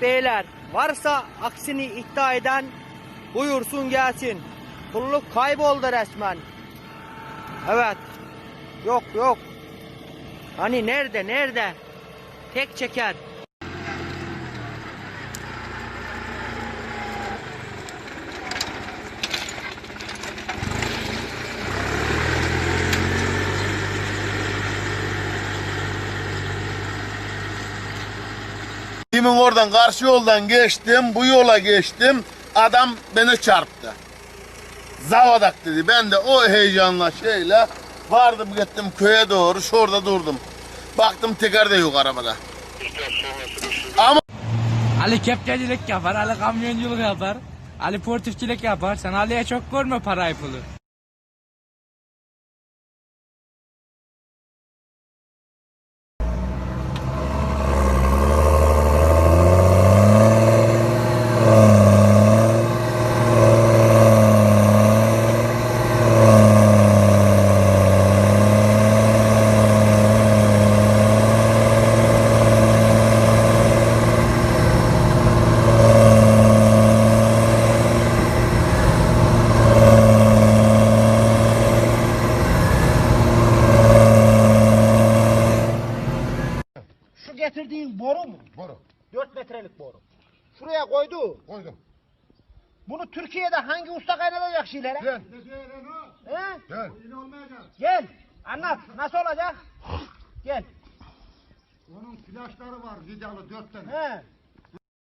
beyler varsa aksini iddia eden buyursun gelsin. Pulluk kayboldu resmen. Evet. Yok yok. Hani nerede nerede? Tek çeker. Kimin oradan karşı yoldan geçtim, bu yola geçtim. Adam beni çarptı. Zavadak dedi. Ben de o heyecanla şeyle vardım gittim köye doğru. Şurada durdum. Baktım teker de yok arabada. Ama Ali kepçecilik yapar, Ali kamyonculuk yapar, Ali portifçilik yapar. Sen Ali'ye çok görme parayı pulu. Getirdiğin boru mu? Boru. 4 metrelik boru. Şuraya koydu. Koydum. Bunu Türkiye'de hangi usta kaynatacak şeylere? Gel. He? Gel. Gel. Anlat. Nasıl olacak? Gel. Onun flaşları var vidalı dört tane. He.